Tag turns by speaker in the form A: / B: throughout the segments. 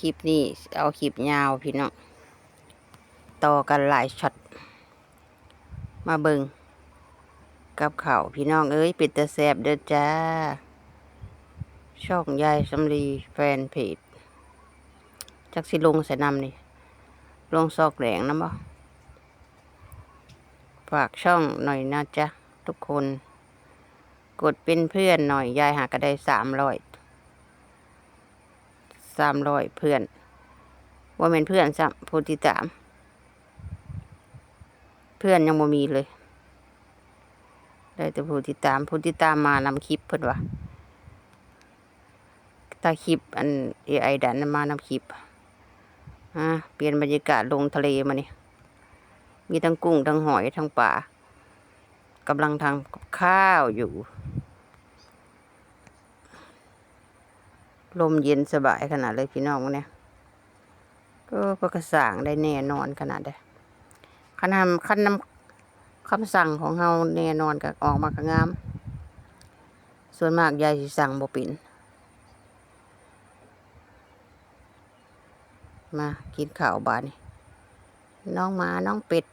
A: คลิปนี้เอาคลิปยาวพี่น้องต่อกันหลายช็อตมาเบิงกับข่าพี่น้องเอ้ยปิดตะแสบเด้อจ้า ช่องยายสำลีแฟนเพจจักสิลงใส่นำนี่ลงซอกแหลงนะบ่ฝากช่องหน่อยนะจ๊ะ ทุกคน กดเป็นเพื่อนหน่อย ยายหากระได้สามร้อย สามร้อยเพื่อนว่าเป็นเพื่อนซ้ำผู้ที่สาม เพื่อนยังบ่มีเลย ได้แต่ผู้ที่ตามผู้ที่ตามมานำคลิปเพิ่นว่าตาคลิปอันเอไอดันมานำคลิปอะเปลี่ยนบรรยากาศลงทะเลมานี่มีทั้งกุ้งทั้งหอยทั้งปลากำลังทำข้าวอยู่ ลมเย็นสบายขนาดเลยพี่น้องเนี่ยก็ประสางได้แน่นอนขนาดเด้ขนาดขั้นนำคำสั่งของเฮาแน่นอนก็ออกมาก็งาม ส่วนมากยายสิสั่งบ่ป็นมากินข้าวบานนี่น้องหมาน้องเป็ด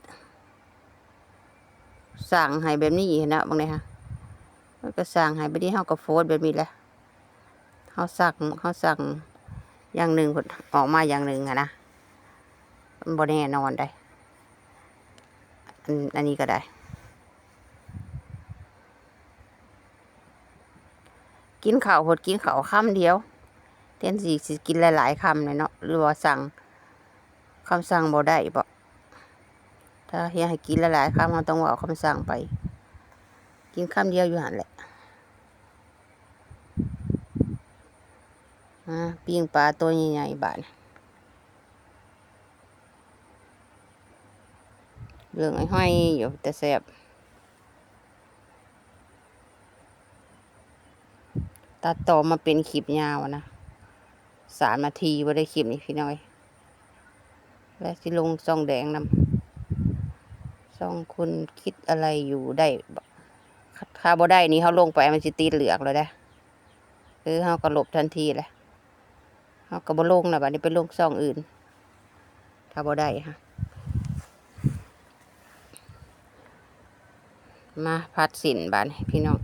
A: สั่งให้แบบนี้นะบางเนี่ยฮะก็สั่งให้ไปที่เฮาก็โฟดแบบนี้แหละ เฮาสั่งเฮาสั่งอย่างหนึ่งออกมาอย่างหนึ่งอะนะมันบ่แน่นอนได้อันอันนี้ก็ได้ กินข้าวหดกินข้าวคำเดียว เต้นสิสิกินหลาย ๆคำเลยเนาะหรือว่าสั่งคำสั่งบ่ได้บ่ถ้าเฮียให้กินหลายๆคำเราต้องว่าเอาคำสั่งไป กินคำเดียวอยู่หันแหละ อ่าปิ้งปลาตัวใหญ่ๆบาดนเรื่องไอ้ห้อยอยู่แต่แซ่บตัดต่อมาเป็นคลิปยาวนะสามนาทีว่าได้คลิปนี้พี่น้อย และสิลงซองแดงนำซองคุณคิดอะไรอยู่ได้บ่ถ้าบ่ได้นี่เขาลงไปมันสิตีเหลือกเลยได้คือเขาก็หลบทันทีแหละ เขาก็บ่ลงนะบัดนี้ไปลงซองอื่น ถ้าบ่ได้ฮะมาพัดสินบานให้พี่น้อง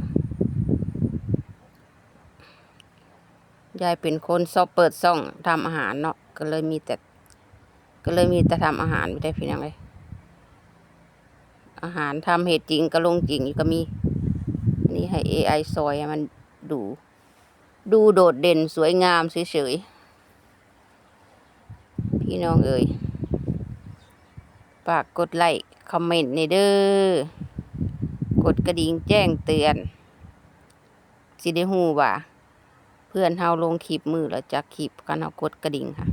A: ยายเป็นคนชอบเปิดซ่องทำอาหารเนาะก็เลยมีแต่ ก็เลยมีแต่ทำอาหารไม่ได้พี่น้องเลยอาหารทำเหตุจริงก็ลงจริงอยู่ก็มีนี่ให้ AI ซอยมันดู ดูโดดเด่นสวยงามเฉยๆ พี่น้องเอ่ยฝากกดไลค์คอมเมนต์ในเด้อกดกระดิ่งแจ้งเตือนสิได้ฮู้ว่า เพื่อนเฮาลงคลิปมือแล้วจากคลิปกันเฮากดกระดิ่งค่ะ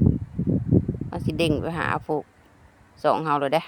A: มันสิเด้งไปหาพวกสองเฮาเลยเด้